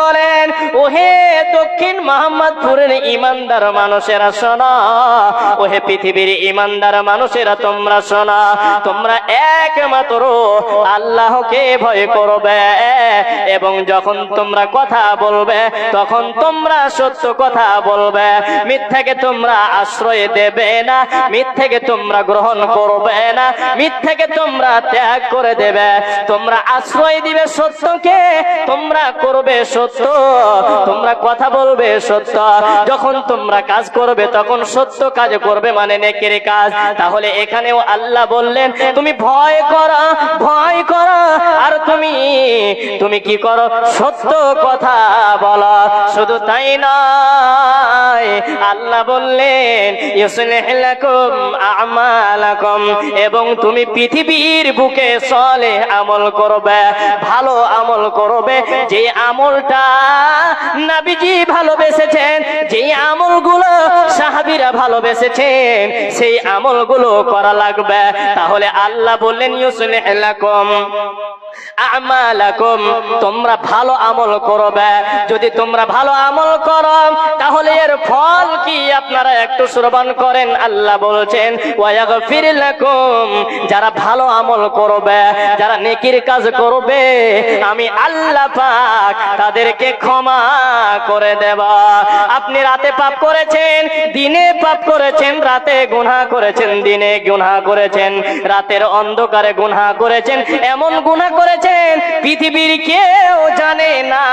বলেন, ওহে দক্ষিণ মোহাম্মদপুরের ইমানদার মানুষেরা শোনা, ওহে পৃথিবীর ইমানদার মানুষেরা তোমরা শোনা, তোমরা একমাত্র আল্লাহকে ভয় করবে এবং যখন তোমরা কথা বলবে, তখন তোমরা সত্য কথা বলবে। মিথ্যাকে তোমরা আশ্রয় দেবে না, মিথ্যাকে তোমরা গ্রহণ করবে না, মিথ্যাকে তোমরা ত্যাগ করে দেবে। তোমরা আশ্রয় দিবে সত্যকে তোমরা করবে সত্য, তোমরা কথা বলবে সত্য। যখন তোমরা কাজ করবে, তখন সত্য কাজ করবে মানে নেকের কাজ। তাহলে এখানেও আল্লাহ বললেন, তুমি ভয় করা ভয় করা। আর তুমি তুমি কি করো? সত্য কথা বলো। শুধু তাই নয় আল্লাহ বললেন এবং তুমি পৃথিবীর বুকে চলে আমল করবে, ভালো আমল করবে। যে আমলটা নাবিজি ভালোবেসেছেন, যে আমলগুলো সাহাবীরা ভালোবেসেছেন। সেই আমলগুলো করা লাগবে। তাহলে আল্লাহ বললেন, ইউসলিহ লাকুম আমালাকুম। তোমরা ভালো আমল করবে। যদি তোমরা ভালো আমল করো, তাহলে এর ফল কি? আপনারা একটু শ্রবণ করেন। আল্লাহ বলছেন যারা ভালো আমল করবে, যারা নেকির কাজ করবে, আমি আল্লাহ পাক তাদেরকে ক্ষমা করে দেব। আপনি রাতে পাপ করেছেন? দিনে পাপ করেছেন, রাতে গুনাহ করেছেন, দিনে গুনাহ করেছেন, রাতের অন্ধকারে গুনাহ করেছেন, এমন গুনাহ করেছেন, পৃথিবীর কেউ জানে না।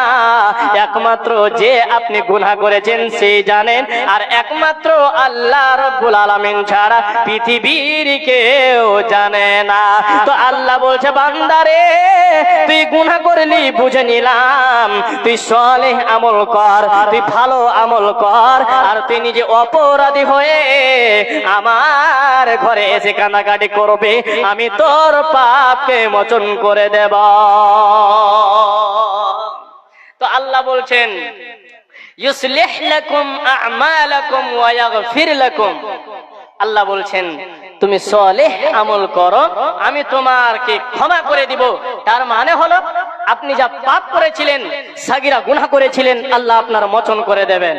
একমাত্র যে আপনি গুনাহ করেছেন সেই জানেন আর একমাত্র আল্লাহ রব্বুল আলামিন ছাড়া পৃথিবীর কেউ জানে না। তো আল্লাহ বলছে, বান্দারে, তুই গুনাহ করলি, বুঝে নিলাম। তুই সলেহ আমল কর, তুই ভালো আমল কর, আর তুই নিজে অপরাধী হয়ে আমার ঘরে এসে কানাকাটি করবে, আমি তোর পাপকে মোচন করে দেব। তো আল্লাহ বলছেন, ইউসলিহ লাকুম আ'মালাকুম ওয়া ইয়াগফির লাকুম। আল্লাহ বলছেন, তুমি সলেহ আমল করো, আমি তোমাকে ক্ষমা করে দিব। তার মানে হলো, আপনি যা পাপ করেছিলেন, সাগিরা গুনাহ করেছিলেন, আল্লাহ আপনার মোচন করে দেবেন।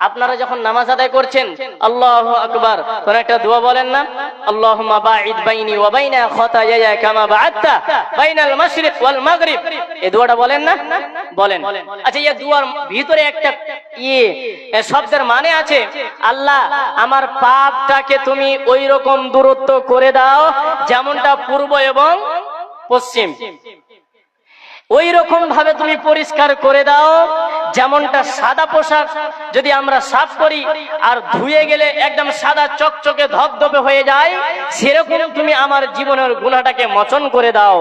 আপনারা যখন নামাজ আদায় করছেন, আল্লাহু আকবার, কোন একটা দোয়া বলেন না? আল্লাহুম্মা বাঈদ বাইনি ওয়া বাইনা খাতায়ায়া কামা বাআদতা বাইনাল মাশরিক ওয়াল মাগরিব। এই দোয়াটা বলেন না? বলেন। আচ্ছা এই দোয়ার ভিতরে একটা ইয়ে শব্দের মানে আছে, আল্লাহ আমার পাপটাকে তুমি ওই রকম দূরত্ব করে দাও, যেমনটা পূর্ব এবং পশ্চিম। ওই রকম ভাবে তুমি পরিষ্কার করে দাও, যেমনটা সাদা পোশাক যদি আমরা সাফ করি আর ধুয়ে গেলে একদম সাদা চকচকে ধপধপে হয়ে যায়, সেরকম তুমি আমার জীবনের গুণাটাকে মোচন করে দাও।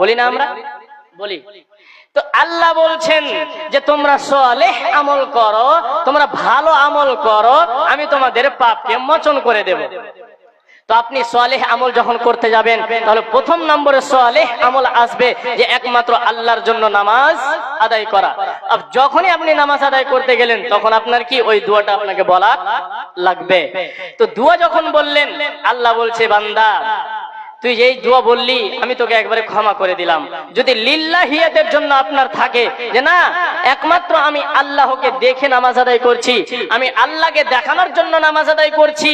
বলি না আমরা? বলি। তো আল্লাহ বলছেন যে, তোমরা সলেহ আমল করো, তোমরা ভালো আমল করো, আমি তোমাদের পাপকে মোচন করে দেব। তো আপনি সোয়ালেহ আমল যখন করতে যাবেন, তাহলে প্রথম নম্বরে সোয়ালেহ আমল আসবে যে একমাত্র আল্লাহর জন্য নামাজ আদায় করা। যখনই আপনি নামাজ আদায় করতে গেলেন, তখন আপনার কি ওই দুয়াটা আপনাকে বলা লাগবে? তো দুয়া যখন বললেন, আল্লাহ বলছে, বান্দা তুই যেই দোয়া বললি, আমি তোকে একবারে ক্ষমা করে দিলাম। যদি লিল্লাহিয়াতের জন্য আপনার থাকে, যে না, একমাত্র আমি আল্লাহকে দেখে নামাজ আদায় করছি, আমি আল্লাহকে দেখানোর জন্য নামাজ আদায় করছি,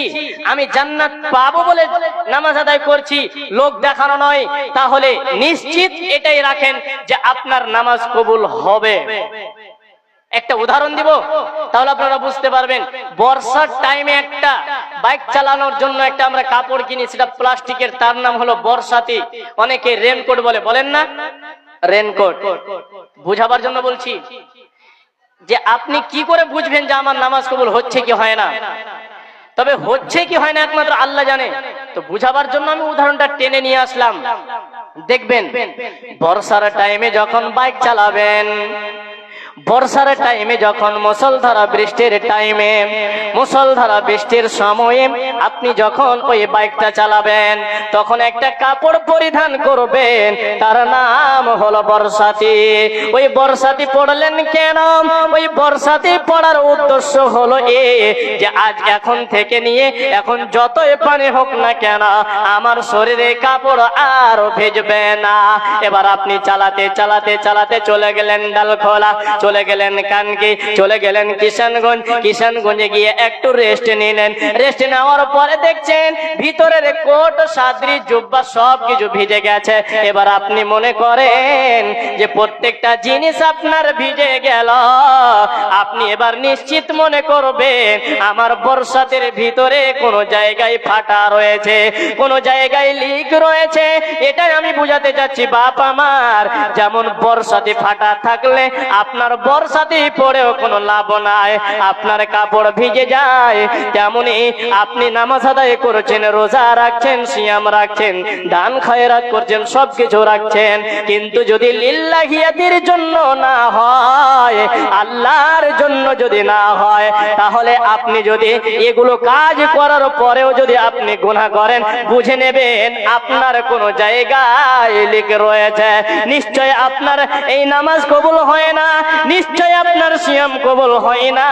আমি জান্নাত পাবো বলে নামাজ আদায় করছি, লোক দেখানো নয়, তাহলে নিশ্চিত এটাই রাখেন যে আপনার নামাজ কবুল হবে। একটা উদাহরণ দিব, তাহলে আপনারা বুঝতে পারবেন। বর্ষার টাইমে একটা বাইক চালানোর জন্য একটা আমরা কাপড় কিনি, সেটা প্লাস্টিকের, তার নাম হলো বর্ষাতি। অনেকে রেনকোট বলে, বলেন না? রেনকোট বুঝাবার জন্য বলছি যে আপনি কি করে বুঝবেন যে আমার নামাজ কবুল হচ্ছে কি হয় না? তবে হচ্ছে কি হয় না একমাত্র আল্লাহ জানে। তো বুঝাবার জন্য আমি উদাহরণটা টেনে নিয়ে আসলাম। দেখবেন, বর্ষার টাইমে যখন বাইক চালাবেন বর্ষার টাইমে যখন মুসলধারা বৃষ্টির টাইমে মুসলধারা বৃষ্টির সময়ে আপনি যখন ওই বাইকটা চালাবেন, তখন একটা কাপড় পরিধান করবেন। তার নাম হলো বর্ষাতি। ওই বর্ষাতি পড়লেন কেন? ওই বর্ষাতি পড়ার উদ্দেশ্য হলো এ যে আজ এখন থেকে নিয়ে, এখন যতই পানি হোক না কেন, আমার শরীরে কাপড় আর ভেজবে না। এবার আপনি চালাতে চালাতে চালাতে চলে গেলেন ডালখোলা। চলে গেলেন কানকি চলে গেলেন কিষানগঞ্জ। কিষানগঞ্জে গিয়ে একটু রেস্ট নিলেন রেস্ট নেওয়ার পরে দেখছেন ভিতরের কোট, সাদরি, জুব্বা সব কিছু ভিজে গেছে। এবার আপনি মনে করেন যে প্রত্যেকটা জিনিস আপনার ভিজে গেল। আপনি এবার নিশ্চিত মনে করবেন আমার বর্ষাতের ভিতরে কোনো জায়গায় ফাটা রয়েছে, কোনো জায়গায় লিক রয়েছে। এটাই আমি বুঝাতে চাচ্ছি, বাপ আমার, যেমন বর্ষাতে ফাটা থাকলে আপনার বর্ষাতে পরেও কোনো লাভ নাই। আপনার কাপড় ভিজে যায়, তেমনি আপনি নামাজ আদায় করছেন, রোজা রাখছেন, সিয়াম রাখছেন, দান খয়রাত করছেন সব কিছু রাখছেন। কিন্তু যদি লিল্লাহিয়াতির জন্য না হয়, আল্লাহর জন্য যদি না হয়, তাহলে আপনি যদি এগুলো কাজ করার পরেও যদি আপনি গুনাহ করেন, বুঝে নেবেন আপনার কোন জায়গায় লিখে রয়েছে। নিশ্চয় আপনার এই নামাজ কবুল হয় না। নিশ্চয় আপনার সিয়াম কবুল হয় না।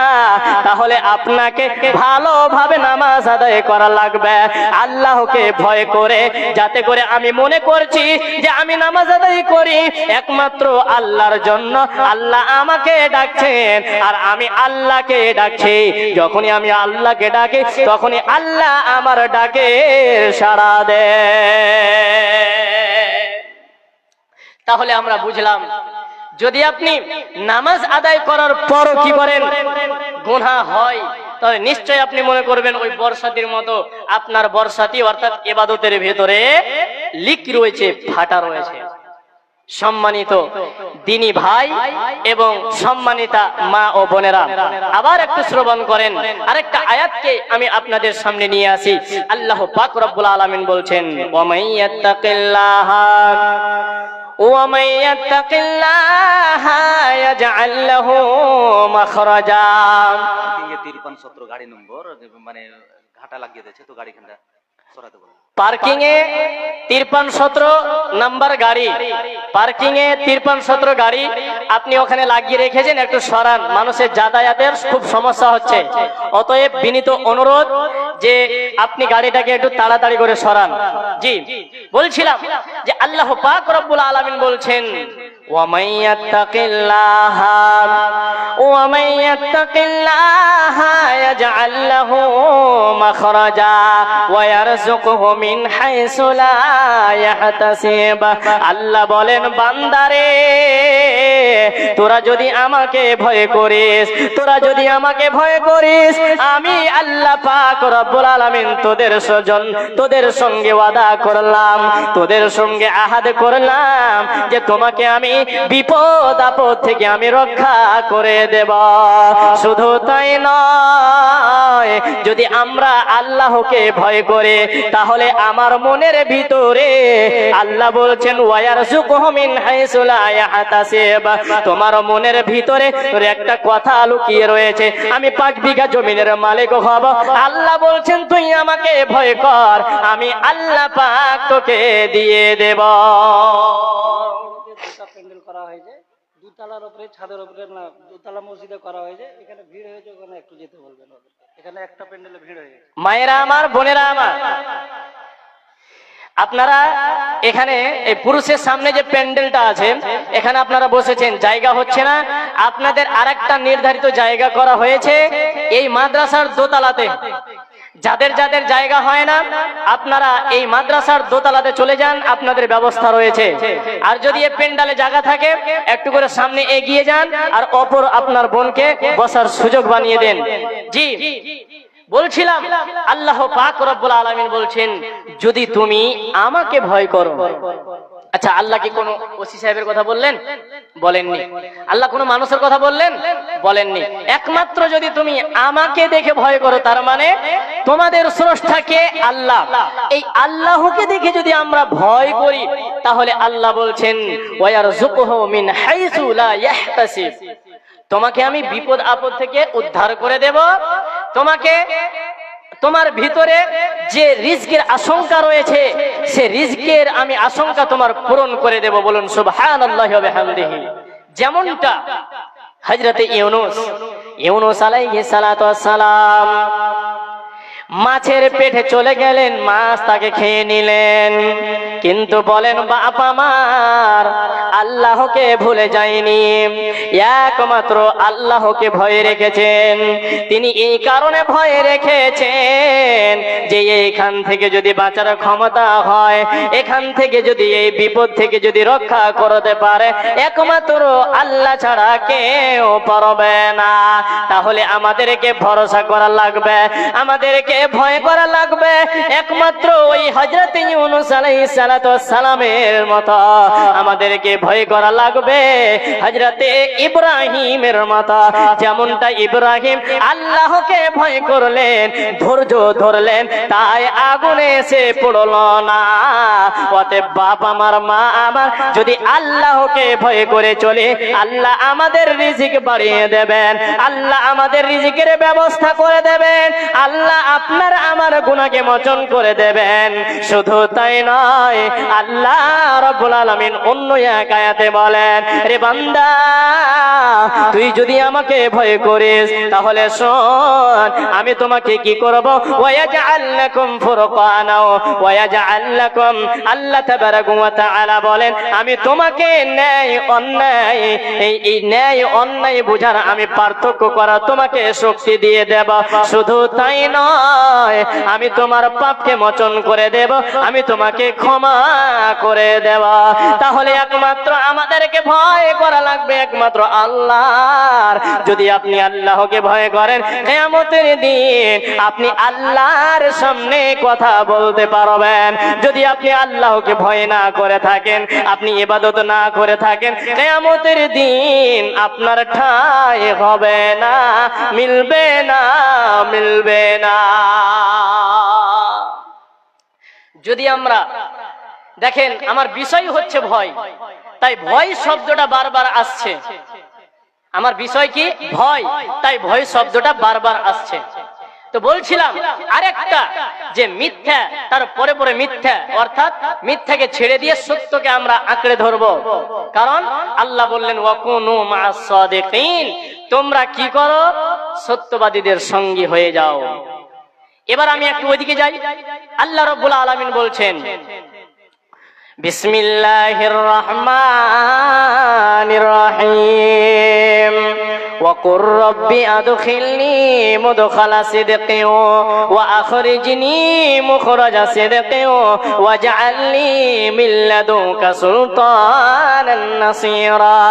তাহলে আপনাকে ভালোভাবে নামাজ আদায় করা লাগবে। আল্লাহকে ভয় করে, যাতে করে আমি মনে করছি যে আমি নামাজ আদায় করি। একমাত্র আল্লাহর জন্য আল্লাহ আমাকে ডাকছেন, আর আমি আল্লাহকে ডাকছি। যখনই আমি আল্লাহকে ডাকি, তখনই আল্লাহ আমার ডাকে সাড়া দেয়। তাহলে আমরা বুঝলাম যদি আপনি নামাজ আদায় করার পরও কি করেন গুনাহ হয় তাহলে নিশ্চয় আপনি মনে করবেন ওই বর্ষাতির মতো আপনার বর্ষাতি অর্থাৎ এবাদতের ভেতরে লিক রয়েছে, ফাটা রয়েছে। সম্মানিত দিনী ভাই এবং সম্মানিতা মা ও বোনেরা, আবার একটু শ্রবণ করেন, আরেকটা আয়াতকে আমি আপনাদের সামনে নিয়ে আসি। আল্লাহ পাক রব্বুল আলামিন বলছেন ومن يتق الله يجعل له مخرجا পার্কিং এ তিরপান সতেরো গাড়ি নম্বর মানে ঘাটা লাগিয়ে দিয়েছে তো গাড়িখানটা সরাতে বলো পার্কিং এ তিরপান সতেরো নাম্বার গাড়ি। পার্কিং এ তিরপান সতেরো গাড়ি। আপনি ওখানে লাগিয়ে রেখেছেন, একটু সরান। মানুষের যাতায়াতের খুব সমস্যা হচ্ছে। অতএব বিনীত অনুরোধ যে আপনি গাড়িটাকে একটু তাড়াতাড়ি করে সরান। জি, বলছিলাম যে আল্লাহ পাক রব্বুল আলমিন বলছেন ومن يتق الله ومن يتق الله يجعل له مخرجا ويرزقه من حيث لا يحتسب আল্লাহ বলেন বান্দারে তোরা যদি আমাকে ভয় করিস তোরা যদি আমাকে ভয় করিস আমি আল্লাহ পাক রব্বুল আলামিন তোদের সজন তোদের সঙ্গে ওয়াদা করলাম তোদের সঙ্গে আহাদ করলাম যে তোমাকে আমি বিপদ আপদ থেকে আমি রক্ষা করে দেব। শুধু তাই নয়, যদি আমরা আল্লাহকে ভয় করে, তাহলে আমার মনের ভিতরে আল্লাহ বলছেন ওয়ার ইয়াহতাসিব। তোমার মনের ভিতরে তোর একটা কথা লুকিয়ে রয়েছে, আমি পাঁচ বিঘা জমিনের মালিক হব। আল্লাহ বলছেন, তুই আমাকে ভয় কর, আমি আল্লাহ পাক তোকে দিয়ে দেব। করা হয়েছে। দুতলার উপরে, ছাদের উপরে, না, দুতলা মসজিদে করা হয়েছে। এখানে ভিড় হয়েছে, ওখানে একটু যেতে বলবেন এখানে একটা প্যান্ডেলে ভিড় হয়ে গেছে। মায়েরা আমার, বোনেরা আমার। আপনারা এখানে এই পুরুষের সামনে যে প্যান্ডেলটা আছে, এখানে আপনারা বসেছেন, জায়গা হচ্ছে না। আপনাদের আরেকটা নির্ধারিত জায়গা করা হয়েছে, এই মাদ্রাসার দোতলাতে। যাদের যাদের জায়গা হয় না, আপনারা এই মাদ্রাসার দোতলাতে চলে যান, আপনাদের ব্যবস্থা রয়েছে। আর যদি এই প্যান্ডালে জায়গা থাকে, একটু করে সামনে এগিয়ে যান, আর অপর আপনার বোনকে বসার সুযোগ বানিয়ে দেন। জি, বলছিলাম, আল্লাহ পাক রব্বুল আলামিন বলছেন, যদি তুমি আমাকে ভয় করো আচ্ছা আল্লাহ কি কোনো ওসি সাহেবের কথা বললেন? বলেননি। আল্লাহ কোনো মানুষের কথা বললেন? বলেননি। একমাত্র যদি তুমি আমাকে দেখে ভয় করো, তার মানে তোমাদের স্রষ্টাকে আল্লাহ। এই আল্লাহকে দেখে যদি আমরা ভয় করি, তাহলে আল্লাহ বলছেন মিন হাইসু লা ইয়াহতাসিব। তোমাকে আমি বিপদ আপদ থেকে উদ্ধার করে দেব। তোমাকে তোমার ভিতরে যে রিজকের আশঙ্কা রয়েছে, সে রিজকের আমি আশঙ্কা তোমার পূরণ করে দেব। বলুন, সুবহানাল্লাহি আল্লাহ বিহামদিহি। যেমনটা হজরত ইউনুস ইউনুস আলাইহিস সালাতু সালাম মাছের পেটে চলে গেলেন, মাছ তাকে খেয়ে নিলেন। কিন্তু বলেন, বাপ আমার, আল্লাহকে ভুলে যায়নি একমাত্র আল্লাহকে ভয় রেখেছেন। তিনি এই কারণে ভয় রেখেছেন যে এইখান থেকে যদি বাঁচার ক্ষমতা হয়, এখান থেকে যদি এই বিপদ থেকে যদি রক্ষা করতে পারে, একমাত্র আল্লাহ ছাড়া কেউ পারবে না। তাহলে আমাদেরকে ভরসা করা লাগবে। আমাদেরকে ভয় করা লাগবে। একমাত্র ওই হজরত ইউনুস আলাইহিস সালাতু সালামের মতো আমাদেরকে ভয় করা লাগবে। হজরতে ইব্রাহিমের মতো যেমনটা ইব্রাহিম আল্লাহকে ভয় করলেন, ধৈর্য ধরলেন, তাই আগুনে এসে পড়ল না। অতএব বাপ আমার, মা আমার, যদি আল্লাহকে ভয় করে চলে, আল্লাহ আমাদের রিজিক বাড়িয়ে দেবেন, আল্লাহ আমাদের রিজিকের ব্যবস্থা করে দেবেন, আল্লাহ আপনার আমার গুনাহকে মোচন করে দেবেন। শুধু তাই নয়, আল্লাহ রব্বুল আলামিন অন্য এক আয়াতে বলেন, রে বান্দা, তুই যদি আমাকে ভয় করিস, তাহলে শোন, আমি তোমাকে কি করব? ওয়াজআল লাকুম ফুরকানা, ওয়াজআল লাকুম আল্লাহ তাবারাকু ওয়া তাআলা বলেন, আমি তোমাকে ন্যায়, অন্যায়, এই এই ন্যায়, অন্যায় বুঝার আমি পার্থক্য করা তোমাকে শক্তি দিয়ে দেব। শুধু তাই নয় আমি তোমার পাপকে মোচন করে দেব, আমি তোমাকে ক্ষমা করে দেব। তাহলে একমাত্র আমাদেরকে ভয় করা লাগবে, একমাত্র আল্লাহর। যদি আপনি আল্লাহকে ভয় করেন, কেয়ামতের দিন আপনি আল্লাহর সামনে কথা বলতে পারবেন। যদি আপনি আল্লাহকে ভয় না করে থাকেন, আপনি ইবাদত না করে থাকেন, কেয়ামতের দিন আপনার ঠাই হবে না, মিলবে না মিলবে না। যদি আমরা দেখেন, আমার বিষয় হচ্ছে ভয়। তাই ভয় শব্দটা বারবার আসছে। আমার বিষয় কি? ভয়। তাই ভয় শব্দটা বারবার আসছে। তো বলছিলাম, আরেকটা যে মিথ্যা, তার পরে পরে মিথ্যা, অর্থাৎ মিথ্যাকে ছেড়ে দিয়ে সত্যকে আমরা আঁকড়ে ধরবো। কারণ আল্লাহ বললেন তোমরা কি করো? সত্যবাদীদের সঙ্গী হয়ে যাও। এবার আমি একটু ওইদিকে যাই। আল্লাহ রব্বুল আলমিন বলছেন বিসমিল্লাহির রহমান রহিম। وقل رب أدخلني مدخل صدق وأخرجني مخرج صدق واجعل لي من لدنك سلطانا نصيرا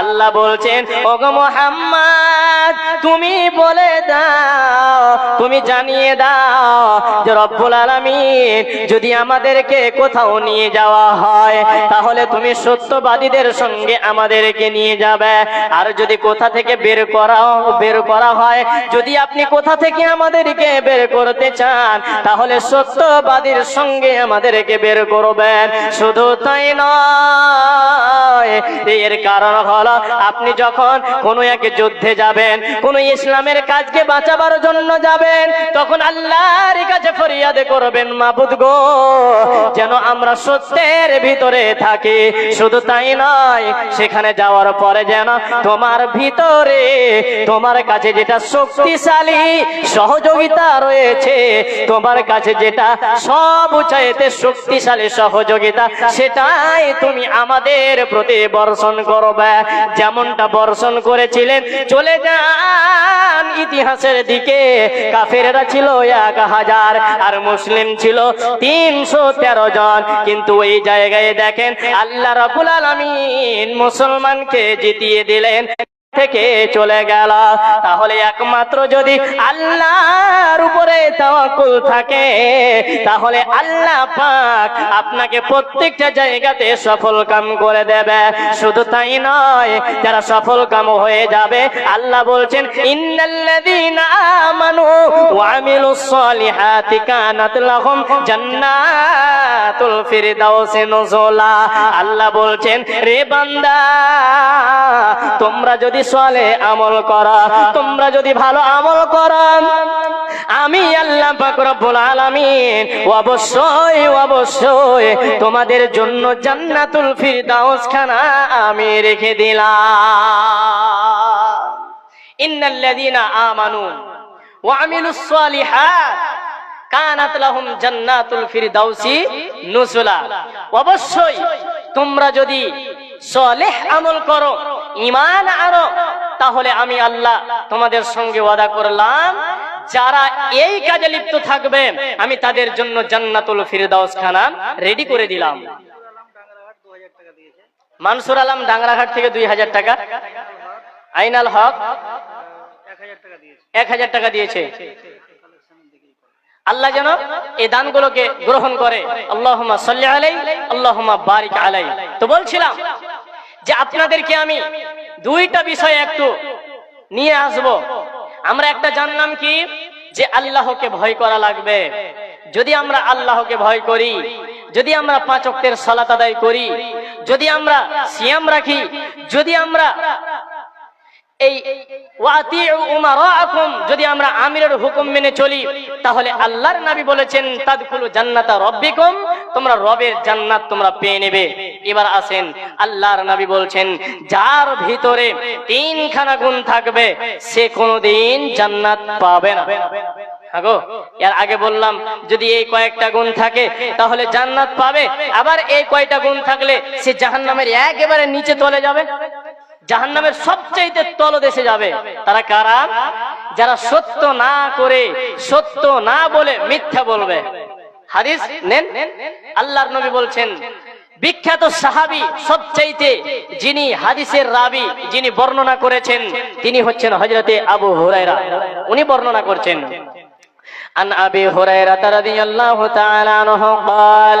আল্লাহ বলছেন ওগো মোহাম্মদ তুমি বলে দাও তুমি জানিয়ে দাও যে রব্বুল আলামিন যদি আমাদেরকে কোথাও নিয়ে যাওয়া হয় তাহলে তুমি সত্যবাদীদের সঙ্গে আমাদেরকে নিয়ে যাবে আর যদি কোথা থেকে বের করা বের করা হয়। যদি আপনি কোথা থেকে আমাদেরকে বের করতে চান, তাহলে সত্যবাদীর সঙ্গে আমাদেরকে বের করবেন। শুধু তাই নয়, এর কারণ হলো আপনি যখন কোনো এক যুদ্ধে যাবেন, কোনো ইসলামের কাজকে বাঁচাবার জন্য যাবেন, তখন আল্লাহর কাছে ফরিয়াদ করবেন, মাবুদ গো, যেন আমরা সত্যের ভিতরে থাকি। শুধু তাই নয়, সেখানে যাওয়ার পরে যেন তোমার ভিতরে তোমার কাছে যেটা শক্তিশালী, সহযোগিতা রয়েছে, তোমার কাছে যেটা সব চাইতে শক্তিশালী সহযোগিতা, সেটাই তুমি আমাদের প্রতি বর্ষণ করবে। যেমনটা বর্ষণ করেছিলেন, চলে যান ইতিহাসের দিকে। কাফেরেরা ছিল এক হাজার আর মুসলিম ছিল তিনশো তেরো জন। কিন্তু এই জায়গায় দেখেন, আল্লাহ রাবুল আলমিন মুসলমানকে জিতিয়ে দিলেন। থেকে চলে গেল। তাহলে একমাত্র যদি আল্লাহর উপরে তাওয়াক্কুল থাকে, তাহলে আল্লাহ পাক আপনাকে প্রত্যেকটা জায়গাতে সফল কাম করে দেবে। শুধু তাই নয়, যারা সফল কাম হয়ে যাবে, আল্লাহ বলছেন, ইন্নাল্লাযীনা আমানু ওয়া আমিলুস সলিহাতি কানাত লাহুম জান্নাতুল ফিরদাউসি নুজুলা। আল্লাহ বলছেন, রে বান্দা, তোমরা যদি সলে আমল করো। তোমরা যদি ভালো আমল করো, আমি আল্লাহ রব্বুল আলামিন, অবশ্যই অবশ্যই তোমাদের জন্য জান্নাতুল ফিরদাউস খানা আমি রেখে দিলাম। ইন্নাল্লাযীনা আমানু ওয়া আমিলুস সালিহাত কানাত লাহুম জান্নাতুল ফিরদাউসি নুজুলা অবশ্যই তোমরা যদি সলেহ আমল করো ঈমান আনো, তাহলে আমি আল্লাহ তোমাদের সঙ্গে ওয়াদা করলাম, যারা এই কাজে লিপ্ত থাকবে, আমি তাদের জন্য জান্নাতুল ফিরদাউস খানা রেডি করে দিলাম। মানসুর আলম ডাংরাঘাট থেকে দুই হাজার টাকা। আইনাল হক এক হাজার টাকা দিয়েছে। আল্লাহ যেন এই দানগুলোকে গ্রহণ করে। আল্লাহুম্মা সাল্লি আলাই আল্লাহুম্মা বারিক আলাই তো বলছিলাম যে আপনাদেরকে আমি দুইটা বিষয় একটু নিয়ে আসব। আমরা একটা জানলাম কি? যে আল্লাহকে ভয় করা লাগবে। যদি আমরা আল্লাহকে ভয় করি, যদি আমরা পাঁচ অক্টের সালাত আদায় করি, যদি আমরা সিয়াম রাখি, যদি আমরা এই যদি আমরা আমিরের হুকুম মেনে চলি, তাহলে আল্লাহর নবী বলেছেন, তাদখুলু জান্নাতা রাব্বিকুম তোমরা রবের জান্নাত তোমরা পেয়ে নেবে। এবার আসেন, আল্লাহর নবী বলছেন, যার ভিতরে তিনখানা গুণ থাকবে, সে কোনোদিন জান্নাত পাবে না। আগো বললাম, যদি এই কয়েকটা গুণ থাকে, তাহলে জান্নাত পাবে। আবার এই কয়টা গুণ থাকলে, সে জাহান্নামের একেবারে নিচে চলে যাবে। জাহান্নামের সবচাইতে তলদেশে যাবে তারা কারা যারা সত্য না করে সত্য না বলে মিথ্যা বলবে হাদিস নেন আল্লাহর নবী বলছেন বিখ্যাত সাহাবী সবচাইতে যিনি হাদিসের রাবি যিনি বর্ণনা করেছেন তিনি হচ্ছেন হযরতে আবু হুরায়রা উনি বর্ণনা করছেন عن أبي هريرة رضي الله تعالى عنه قال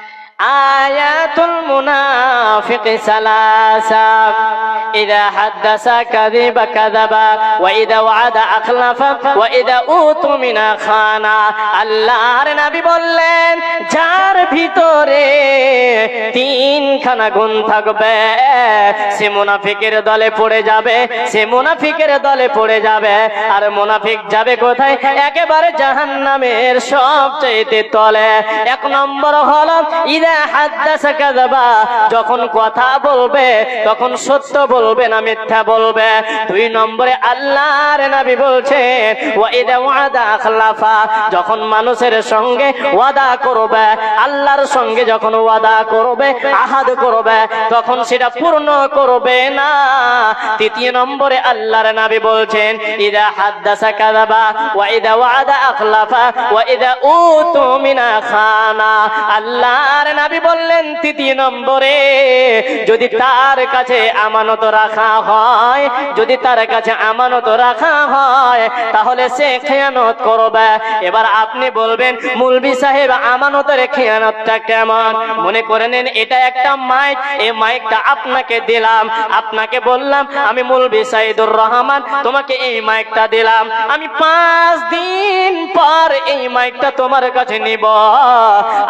آيات المنافق ثلاثة إذا حدث كذب كذب وإذا وعد أخلف وإذا أوتوا من خانا আল্লাহর নবী বললেন যার ভিতরে তিনখানা গুণ থাকবে সে মুনাফিকের দলে পড়ে যাবে সে মুনাফিকের দলে পড়ে যাবে আর মুনাফিক যাবে কোথায় একেবারে জাহান্নামের সবচেয়ে তলে এক নম্বর হলো ইদা হাদ্দাসা কাযাবা যখন কথা বলবে, তখন সত্য বলবে না মিথ্যা বলবে। দুই নম্বরে আল্লাহর নবী আখলাফা যখন মানুষের সঙ্গে ওয়াদা করবে, আল্লাহর সঙ্গে যখন ওয়াদা করবে, আহাদ করবে, তখন সেটা পূর্ণ করবে না। তৃতীয় নম্বরে আল্লাহর নবী বলছেন, ইদা হাদ্দাসা কাযাবা ওয়া ইদা ওয়াদা আখলাফা ওয়া ইদা উতু মিনা খানা। আল্লাহর নবী বললেন তৃতীয় নম্বরে, যদি তার কাছে আমানত রাখা হয়, যদি তার কাছে আমানত রাখা হয়, তাহলে সে খেয়ানত করবে। এবার আপনি বলবেন, মুলবি সাহেব, আমানতের খেয়ানতটা কেমন? মনে করে নেন, এটা একটা মাইক। এই মাইকটা আপনাকে দিলাম। আপনাকে বললাম, আমি মুলবি সাইদুর রহমান, তোমাকে এই মাইকটা দিলাম। আমি পাঁচ দিন পর এই মাইকটা তোমার কাছে নিব।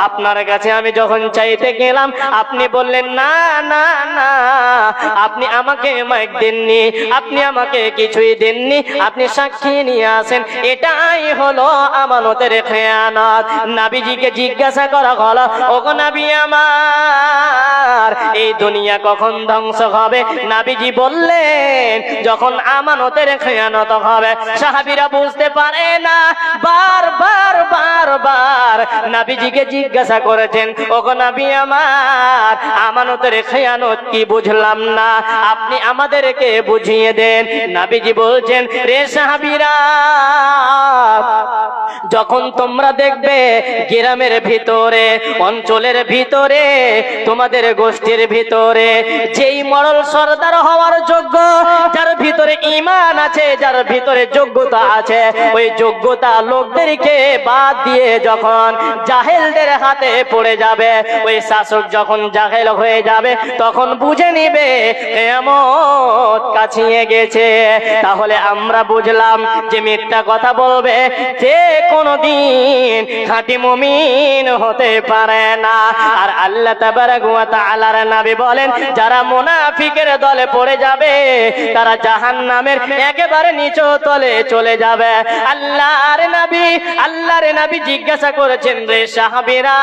আপনার কাছে আমি যখন চাইতে গেলাম। আপনি বললেন, না না না, আপনি আমাকে মাইক দেননি, আপনি আমাকে কিছুই দেননি, আপনি সাক্ষী নিয়ে আসেন। এটাই হলো আমানতের খেয়ানত। নাবিজিকে জিজ্ঞাসা করা হলো, ওগো নাবি আমার, এই দুনিয়া কখন ধ্বংস হবে? নাবিজি বললেন, যখন আমানতের খেয়ানত হবে, সাহাবীরা বুঝতে পারে না। বার বার বার বার নাবিজিকে জিজ্ঞাসা করেছেন, ওগো নাবি আমার, আমানতের খেয়ানত কি বুঝলাম না? আপনি আমাদেরকে বুঝিয়ে দেন। নাবিজি বলছেন, রে সাহাবীরা যখন তোমরা দেখবে গ্রামের ভিতরে, অঞ্চলের ভিতরে, তোমাদের গোষ্ঠীর ভিতরে, যেই মরল সর্দার হওয়ার যোগ্য, যার ভিতরে ইমান আছে, যার ভিতরে যোগ্যতা আছে, ওই যোগ্যতা লোকদেরকে বাদ দিয়ে যখন জাহেলদের হাতে পড়ে যাবে, ওই শাসক যখন জাহেল হয়ে যাবে, তখন বুঝে নিবে এমন কাছিয়ে গেছে। তাহলে আমরা বুঝলাম যে মিথ্যা কথা বলবে, যে কোনদিন খাঁটি মুমিন হতে পারে না। আর আল্লাহ তাবারাক ওয়া তাআলার বলেন, যারা মুনাফিকের দলে পড়ে যাবে, তারা জাহান্নামের একেবারে নিচু তলে চলে যাবে। আল্লাহর নবী আল্লাহর নবী জিজ্ঞাসা করেছেন, রে সাহাবীরা,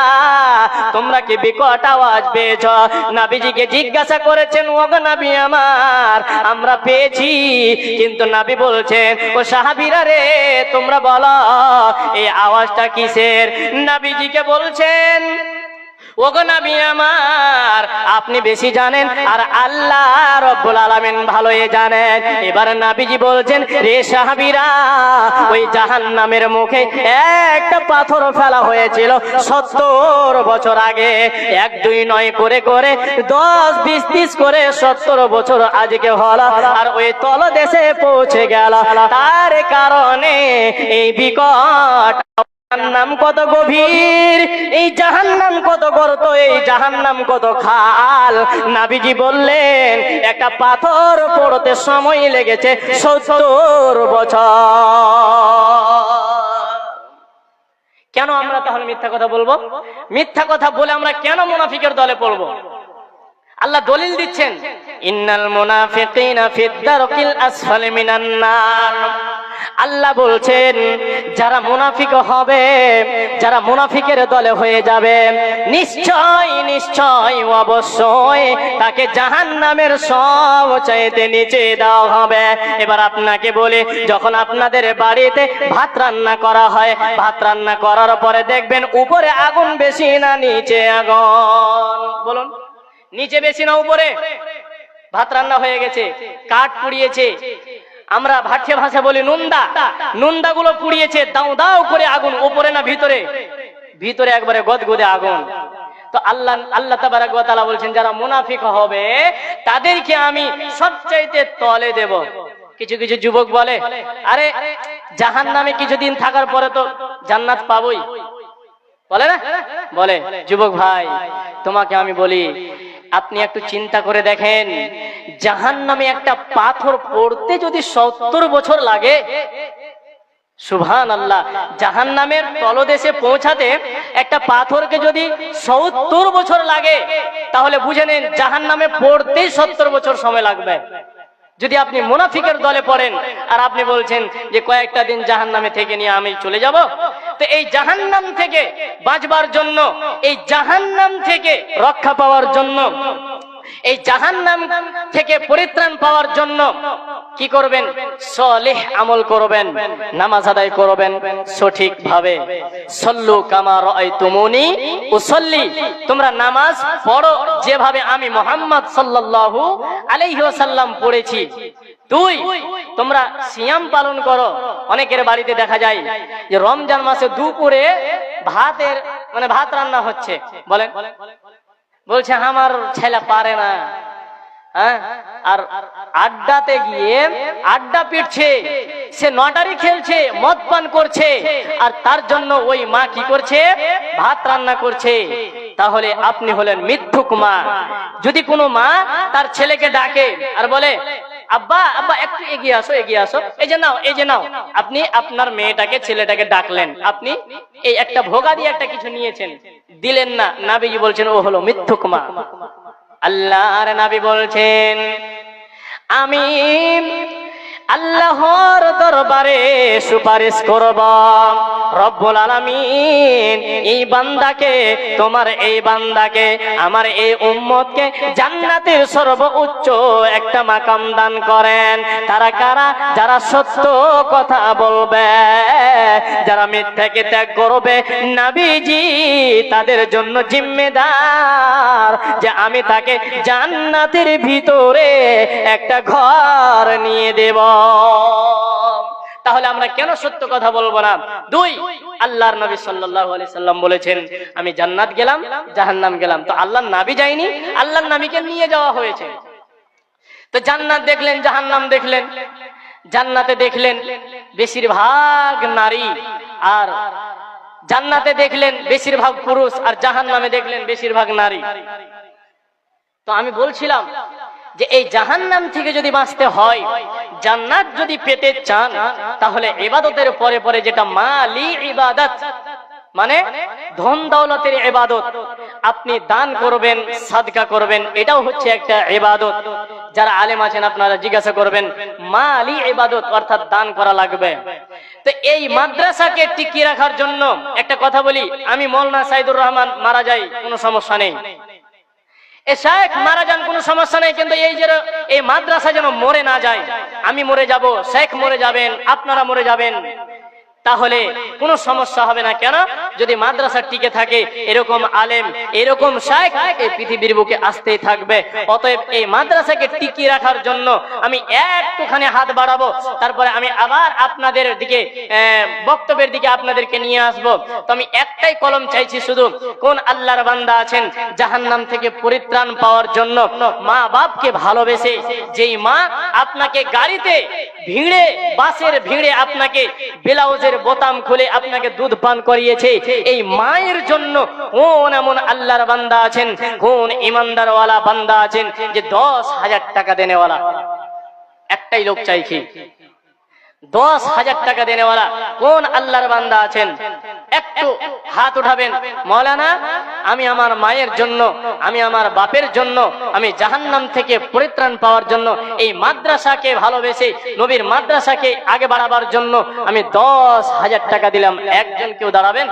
তোমরা কি বিকট আওয়াজ পেয়েছ? নবীজিকে জিজ্ঞাসা করেছেন, ওগো নবী আমার, আমরা পেয়েছি। কিন্তু নবী বলছেন, ও সাহাবীরা রে, তোমরা বলো। এই আওয়াজটা কিসের? নাবিজিকে বলছেন ওগো আমার, আপনি বেশি জানেন আর আল্লাহ রব্বুল ভালোই জানেন। এবার নাবিজি বলছেন, রে ওই মুখে একটা পাথর ফেলা হয়েছিল সত্তর বছর আগে। এক, দুই, নয় করে করে দশ, বিশ বিশ করে সত্তর বছর আজকে হলো আর ওই তলদেশে পৌঁছে গেল। তার কারণে এই বিকট জাহান্নাম কত গভীর? এই জাহান্নাম কত গর্ত? এই জাহান্নাম কত খাল? নাবিজি বললেন, একটা পাথর পড়তে সময় লেগেছে সত্তর বছর। কেন আমরা তাহলে মিথ্যা কথা বলব? মিথ্যা কথা বলে আমরা কেন মুনাফিকের দলে পড়ব? আল্লাহ দলিল দিচ্ছেন, ইন্নাল মুনাফিকিনা ফিদ দারকিল আসফালি মিনান নার। আল্লাহ বলছেন, যারা মুনাফিক হবে, যারা মুনাফিকের দলে হয়ে যাবে, নিশ্চয় নিশ্চয়, অবশ্যই তাকে জাহান্নামের সব চাইতে নিচে দেওয়া হবে। এবার আপনাকে বলি, যখন আপনাদের বাড়িতে ভাত রান্না করা হয়, ভাত রান্না করার পরে দেখবেন উপরে আগুন বেশি না নিচে আগুন। বলুন। নিচে বেশি না উপরে। ভাত রান্না হয়ে গেছে, কাঠ পুড়িয়েছে। আমরা ভাটিয়া ভাষা বলি নুন্দা। নুন্দা গুলো পুড়িয়েছে, দাও দাও করে আগুন উপরে না ভিতরে। ভিতরে একবারে গদগদে আগুন। তো আল্লাহ আল্লাহ তাবারাক ওয়া তাআলা বলছেন, যারা মুনাফিক হবে, তাদেরকে আমি সবচাইতে তলে দেব। কিছু কিছু যুবক বলে, আরে, জাহান্নামে কিছুদিন থাকার পরে তো জান্নাত পাবই। বলে না? বলে, যুবক ভাই, তোমাকে আমি বলি আপনি একটু চিন্তা করে দেখেন জাহান নামে একটা পাথর পড়তে যদি সত্তর বছর লাগে সুভান আল্লাহ জাহান নামের তলদেশে পৌঁছাতে একটা পাথরকে যদি সত্তর বছর লাগে, তাহলে বুঝে নেন জাহান নামে পড়তেই সত্তর বছর সময় লাগবে। যদি আপনি মুনাফিকের দলে পড়েন আর আপনি বলছেন যে কয়েকটা দিন জাহান নামে থেকে নিয়ে আমি চলে যাব, তো এই জাহান নাম থেকে বাঁচবার জন্য, এই জাহান নাম থেকে রক্ষা পাওয়ার জন্য এই জাহান্নাম থেকে পরিত্রাণ পাওয়ার জন্য কি করবেন? সলেহ আমল করবেন, নামাজ আদায় করবেন সঠিক ভাবে সল্লু কামার তুমুনি উসল্লি। তোমরা নামাজ পড়ো যেভাবে আমি মোহাম্মদ সাল্লাল্লাহু আলাইহি পড়েছি। দুই, তোমরা সিয়াম পালন করো। অনেকের বাড়িতে দেখা যায় যে রমজান মাসে দুপুরে ভাতের মানে ভাত রান্না হচ্ছে। বলেন। বলছে, আমার ছেলে পারে না। হ্যাঁ? আর আড্ডাতে গিয়ে আড্ডা পিটছে, সে নটারি খেলছে, মদ পান করছে, আর তার জন্য ওই মা কি করছে? ভাত রান্না করছে। তাহলে আপনি হলেন মিথ্যুক মা। যদি কোনো মা তার ছেলেকে ডাকে আর বলে আব্বা আব্বা, একটু এগিয়ে আসো এগিয়ে আসো। এই যে নাও, এই যে নাও। আপনি আপনার মেয়েটাকে, ছেলেটাকে ডাকলেন। আপনি এই একটা ভোগা দিয়ে একটা কিছু নিয়েছেন। দিলেন না। নাবিজি বলছেন, ও হলো মিথ্যুক মা। আল্লাহর নাবি বলছেন আমি আল্লাহর দরবারে সুপারিশ করব। রব্বুল আলামিন, এই বান্দাকে, তোমার এই বান্দাকে, আমার এই উম্মতকে জান্নাতের সর্বোচ্চ একটা মাকাম দান করেন। তারা কারা? যারা সত্য কথা বলবে, যারা মিথ্যাকে ত্যাগ করবে, নাবিজি, তাদের জন্য জিম্মেদার যে আমি তাকে জান্নাতের ভিতরে একটা ঘর নিয়ে দেব। তাহলে আমরা কেন সত্য কথা বলব না? দুই, আল্লাহর নবী সাল্লাল্লাহু আলাইহি সাল্লাম বলেছেন, আমি জান্নাত গেলাম, জাহান্নাম গেলাম। তো আল্লাহর নবী যায়নি, আল্লাহর নবীকে নিয়ে যাওয়া হয়েছে। তো জান্নাত দেখলেন, জাহান্নাম দেখলেন, জান্নাতে দেখলেন বেশিরভাগ নারী আর জান্নাতে দেখলেন বেশিরভাগ পুরুষ আর জাহান্নামে দেখলেন বেশিরভাগ নারী। তো আমি বলছিলাম যে এই জাহান্নাম থেকে যদি বাঁচতে হয় জান্নাত যদি পেতে চান, তাহলে ইবাদতের পরে পরে যেটা মালি ইবাদত মানে ধন দৌলতের ইবাদত, আপনি দান করবেন, সাদকা করবেন, এটাও হচ্ছে একটা এবাদত যারা আলেম আছেন, আপনারা জিজ্ঞাসা করবেন, মালি এবাদত অর্থাৎ দান করা লাগবে। তো এই মাদ্রাসাকে টিকিয়ে রাখার জন্য একটা কথা বলি, আমি মৌলানা সাইদুর রহমান মারা যাই, কোনো সমস্যা নেই। এ শেখ, মারা যান, কোনো সমস্যা নেই, কিন্তু এই এই মাদ্রাসা যেন মরে না যায়। আমি মরে যাব, শেখ মরে যাবেন, আপনারা মরে যাবেন। তাহলে কোনো সমস্যা হবে না। কেন? যদি মাদ্রাসা টিকে থাকে, এরকম আলেম, এরকম শেখ এই পৃথিবীর বুকে আসতেই থাকবে। অতএব এই মাদ্রাসাকে টিকিয়ে রাখার জন্য আমি একটুখানি হাত বাড়াবো। তারপরে আমি আবার আপনাদের দিকে বক্তব্যের দিকে আপনাদেরকে নিয়ে আসব। তো আমি একটাই কলম চাইছি শুধু, কোন আল্লাহর বান্দা আছেন জাহান্নাম থেকে পরিত্রাণ পাওয়ার জন্য মা বাপকে ভালোবেসে, যেই মা আপনাকে গাড়িতে ভিড়ে, বাসের ভিড়ে আপনাকে ব্লাউজের বোতাম খুলে আপনাকে দুধ পান করিয়েছে। এই মায়ের জন্য কোন এমন আল্লাহর বান্দা আছেন, কোন ইমানদারওয়ালা বান্দা আছেন যে দশ হাজার টাকা দেনেওয়ালা। একটাই লোক চাইছি দশ হাজার টাকা দেনেওয়ালা। কোন আল্লাহর বান্দা আছেন? একটু হাত উঠাবেন। মৌলানা, আমি আমার মায়ের জন্য, আমি আমার বাপের জন্য, আমি জাহান্নাম থেকে পরিত্রাণ পাওয়ার জন্য, এই মাদ্রাসাকে ভালোবেসে, নবীর মাদ্রাসাকে আগে বাড়াবার জন্য আমি দশ হাজার টাকা দিলাম। একজন কেউ দাঁড়াবেন?